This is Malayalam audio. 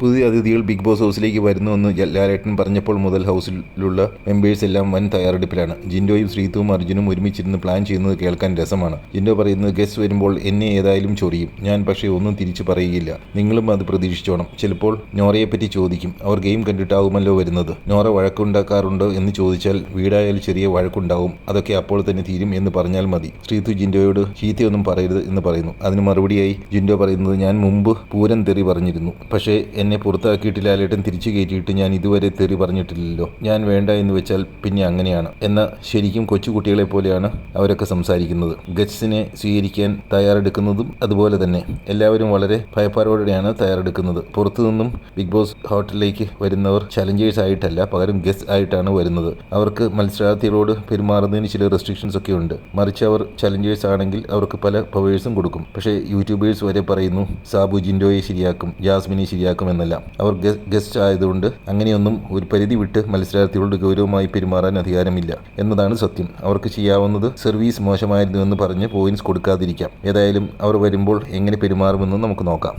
പുതിയ അതിഥികൾ ബിഗ് ബോസ് ഹൗസിലേക്ക് വരുന്നുവെന്ന് ലാലേട്ടൻ പറഞ്ഞപ്പോൾ മുതൽ ഹൗസിലുള്ള മെമ്പേഴ്സ് എല്ലാം വൻ തയ്യാറെടുപ്പിലാണ്. ജിൻഡോയും ശ്രീതുവും അർജുനും ഒരുമിച്ചിരുന്ന് പ്ലാൻ ചെയ്യുന്നത് കേൾക്കാൻ രസമാണ്. ജിൻഡോ പറയുന്നത് ഗസ്റ്റ് വരുമ്പോൾ എന്നെ ഏതായാലും ചൊറിയും. ഞാൻ പക്ഷേ ഒന്നും തിരിച്ചു പറയുകയില്ല. നിങ്ങളും അത് പ്രതീക്ഷിച്ചോണം. ചിലപ്പോൾ നോറയെപ്പറ്റി ചോദിക്കും. അവർ ഗെയിം കണ്ടിട്ടാവുമല്ലോ വരുന്നത്. നോറ വഴക്കുണ്ടാക്കാറുണ്ടോ എന്ന് ചോദിച്ചാൽ വീടായാലും ചെറിയ വഴക്കുണ്ടാവും. അതൊക്കെ അപ്പോൾ തന്നെ തീരും എന്ന് പറഞ്ഞാൽ മതി. ശ്രീതു ജിൻഡോയോട് ചീത്തയൊന്നും പറയരുത് എന്ന് പറയുന്നു. അതിന് മറുപടിയായി ജിൻഡോ പറയുന്നത് ഞാൻ മുമ്പ് പൂരം തെറി പറഞ്ഞിരുന്നു. പക്ഷേ എന്നെ പുറത്താക്കിയിട്ടില്ല തിരിച്ചു കയറ്റിയിട്ട് ഞാൻ ഇതുവരെ തെറി പറഞ്ഞിട്ടില്ലല്ലോ. ഞാൻ വേണ്ട എന്ന് വെച്ചാൽ പിന്നെ അങ്ങനെയാണ്. എന്നാൽ ശരിക്കും കൊച്ചുകുട്ടികളെ പോലെയാണ് അവരൊക്കെ സംസാരിക്കുന്നത്. ഗറ്റ്സിനെ സ്വീകരിക്കാൻ തയ്യാറെടുക്കുന്നതും അതുപോലെ തന്നെ. എല്ലാവരും വളരെ ഭയപ്പാടോടെയാണ് തയ്യാറെടുക്കുന്നത്. പുറത്തു നിന്നും ബിഗ് ബോസ് ഹോട്ടലിലേക്ക് വരുന്നവർ ചലഞ്ചേഴ്സ് ആയിട്ടല്ല പകരം ഗസ്റ്റ് ആയിട്ടാണ് വരുന്നത്. അവർക്ക് മത്സരാർത്ഥികളോട് പെരുമാറുന്നതിന് ചില റെസ്ട്രിക്ഷൻസ് ഒക്കെ ഉണ്ട്. മറിച്ച് അവർ ചലഞ്ചേഴ്സ് ആണെങ്കിൽ അവർക്ക് പല പവേഴ്സും കൊടുക്കും. പക്ഷേ യൂട്യൂബേഴ്സ് വരെ പറയുന്നു സാബു ജിൻഡോയെ ശരിയാക്കും ജാസ്മിനെ ശരിയാക്കും എന്നല്ല അവർ ഗസ്റ്റ് ആയതുകൊണ്ട് അങ്ങനെയൊന്നും ഒരു പരിധി വിട്ട് മത്സരാർത്ഥികളോട് ഗൗരവമായി പെരുമാറാൻ അധികാരമില്ല എന്നതാണ് സത്യം. അവർക്ക് ചെയ്യാവുന്നത് സർവീസ് മോശമായിരുന്നു എന്ന് പറഞ്ഞ് പോയിന്റ്സ് കൊടുക്കാതിരിക്കാം. ഏതായാലും അവർ വരുമ്പോൾ എങ്ങനെ പെരുമാറുമെന്ന് നമുക്ക് നോക്കാം.